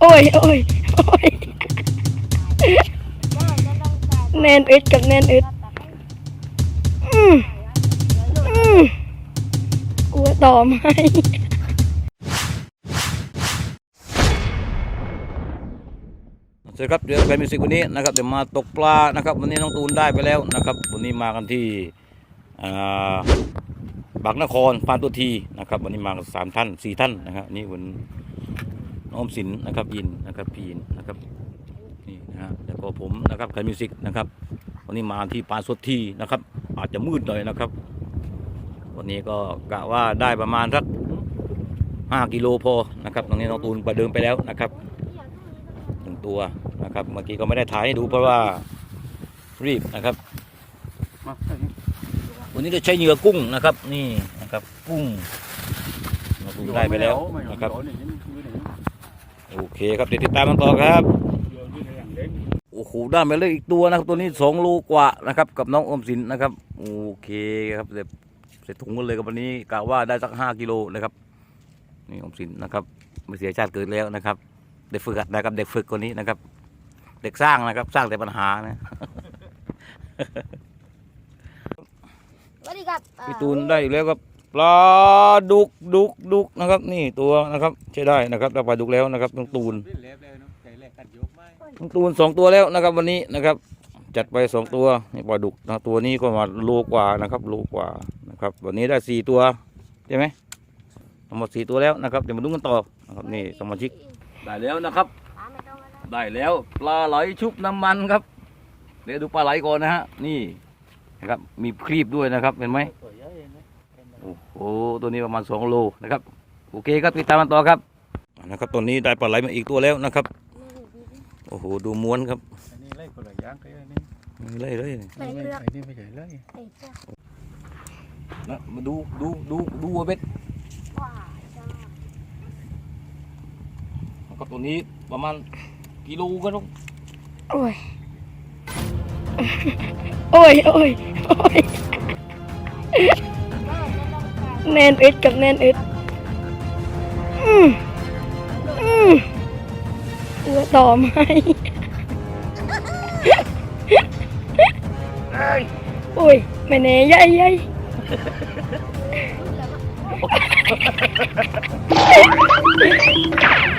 โอ้ยโอ้ยโอ้ยแนนอึดกับแนนอึดอืมอืมกลัวต่อไหมสวัสดีครับเรือแฟมิสิกวันนี้นะครับเดี๋ยวมาตกปลานะครับ วันนี้น้องตูนได้ไปแล้วนะครับ วันนี้มากันที่บางนครพานตัวทีนะครับ วันนี้มากันสามท่านสี่ท่านนะครับนี่วัน อมสินนะครับยินนะครับพีนนะครับนี่นะฮะแล้วก็ผมนะครับแฟมิวสิกนะครับวันนี้มาที่ปานสดทีนะครับ อาจจะมืดหน่อยนะครับ วันนี้ก็กะว่าได้ประมาณสักห้ากิโลพอนะครับตรงนี้น้องตูนประเดิมไปแล้วนะครับหนึ่งตัวนะครับ เมื่อกี้ก็ไม่ได้ถ่ายให้ดูเพราะว่ารีบนะครับวันนี้เราใช้เหยื่อกุ้งนะครับ นี่นะครับ กุ้งเราดูได้ไปแล้วนะครับ โอเคครับเดี๋ยวติดตามกันต่อครับโอ้โหได้ไปเลยอีกตัวนะครับตัวนี้สองโลกว่านะครับกับน้องอมสินนะครับโอเคครับเสร็จเสร็จถุงกันเลยกับวันนี้กะว่าได้สักห้ากิโลนะครับนี่อมสินนะครับไม่เสียชาติเกิดแล้วนะครับ เด็กฝึกหัดนะครับเด็กฝึกคนนี้นะครับ เด็กสร้างนะครับสร้างแต่ปัญหานะสวัสดีครับอ่าพี่ตูนได้อีกแล้วครับ ปลาดุกดุกดุกนะครับ นี่ตัวนะครับใช้ได้นะครับได้ปลาดุกแล้วนะครับต้องตูนต้องตูนสองตัวแล้วนะครับ วันนี้นะครับ จัดไปสองตัวนี่ปลาดุกนะตัวนี้ก็มาโลกว่านะครับโลกว่านะครับ วันนี้ได้สี่ตัวใช่ไหมทั้งหมดสี่ตัวแล้วนะครับเดี๋ยวมาดูกันต่อนะครับนี่สมาชิกได้แล้วนะครับอ่าไม่ต้องแล้วนะได้แล้วปลาไหลชุบน้ำมันครับ เดี๋ยวดูปลาไหลก่อนนะฮะนี่นะครับมีครีบด้วยนะครับเห็นไหม โอ้โหตัวนี้ประมาณสองโลนะครับโอเคครับติดตามกันต่อครับนะครับตัวนี้ได้ปลาไหลมาอีกตัวแล้วนะครับโอ้โหดูม้วนครับอันนี้ไล่คนละอย่างกันอันนี้นี่เลยเลยใส่เลือกอันนี้ไม่ใช่ไล่ใส่เสื้อนะมาดูดูดูดูวัวเบ็ดว้าจ้านะครับตัวนี้ประมาณกิโลก็ต้องโอ้ย โอ้ย โอ้ย โอ้ย แนนอึดกับแนนอึดอืมอืมกลัวต่อไหมโอ้ยไม่แน่ใหญ่ใหญ่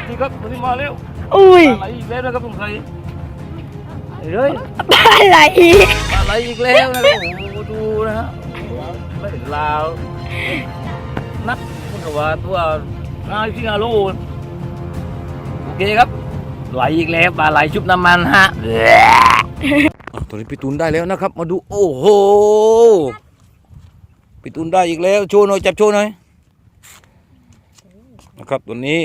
นี่ครับตัวนี้มาแล้วอุ้ยปลาไหลอีกแล้วนะครับสงสัยเฮ้ยปลาไหลอีกปลาไหลอีกแล้วนะครับโอ้โหดูนะฮะไม่ลาว นักมันก็ว่าตัวงานที่งานโลโอเคครับ ไหลอีกแล้วปลาไหลชุบน้ำมันฮะตัวนี้พี่ตูนได้แล้วนะครับ มาดูโอ้โหพี่ตูนได้อีกแล้วโชว์หน่อยจับโชว์หน่อยนะครับตัวนี้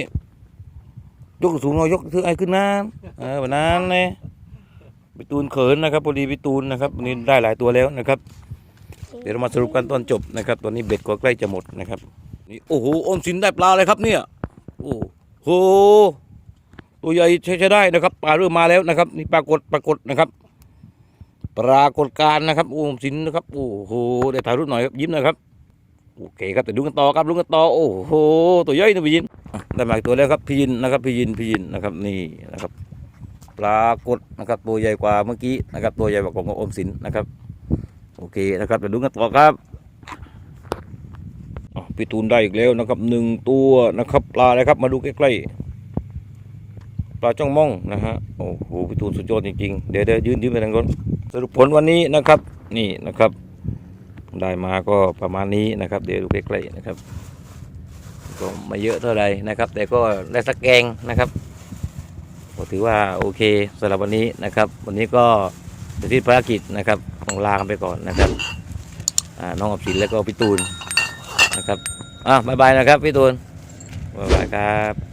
ยกสูงหน่อยยกถือไอ้ขึ้นน้ำเออแบบนั้นเลยพี่ตูนเขินนะครับพอดีพี่ตูนนะครับวันนี้ได้หลายตัวแล้วนะครับ เดี๋ยวเรามาสรุปกันตอนจบนะครับ ตอนนี้เบ็ดก็ใกล้จะหมดนะครับ นี่โอ้โหอมสินได้ปลาเลยครับเนี่ยโอ้โหตัวใหญ่ใช้ได้นะครับปลาเริ่มมาแล้วนะครับ นี่ปรากฏปรากฏนะครับ ปรากฏการนะครับอมสินนะครับโอ้โหได้ถ่ายรูปหน่อยครับยิ้มน่อยครับโอเคครับแต่ดูกันต่อครับดูกันต่อโอ้โหตัวใหญ่นะพี่ยินได้มาอีกตัวแล้วครับพี่ยินนะครับพี่ยินพี่ยินนะครับนี่นะครับ ปรากฏนะครับตัวใหญ่กว่าเมื่อกี้นะครับ ตัวใหญ่กว่าของอมสินนะครับ โอเคนะครับเดี๋ยวดูกันต่อครับ พี่ตูนได้อีกแล้วนะครับหนึ่งตัวนะครับปลาอะไรครับมาดูใกล้ๆปลาจ้องม่องนะฮะโอ้โหพี่ตูนสุดยอดจริงๆเดี๋ยวเดี๋ยวยืนยืนไปทางก่อนสรุปผลวันนี้นะครับ นี่นะครับ ได้มาก็ประมาณนี้นะครับ เดี๋ยวดูใกล้ๆนะครับ ก็ไม่เยอะเท่าไหร่นะครับ แต่ก็ได้สักแกงนะครับก็ถือว่าโอเคสำหรับวันนี้นะครับ วันนี้ก็จะที่ภารกิจนะครับต้องลากันไปก่อนนะครับน้องอภิสินแล้วก็พี่ตูน นะครับอะบายบายนะครับพี่ตูนบายบายครับ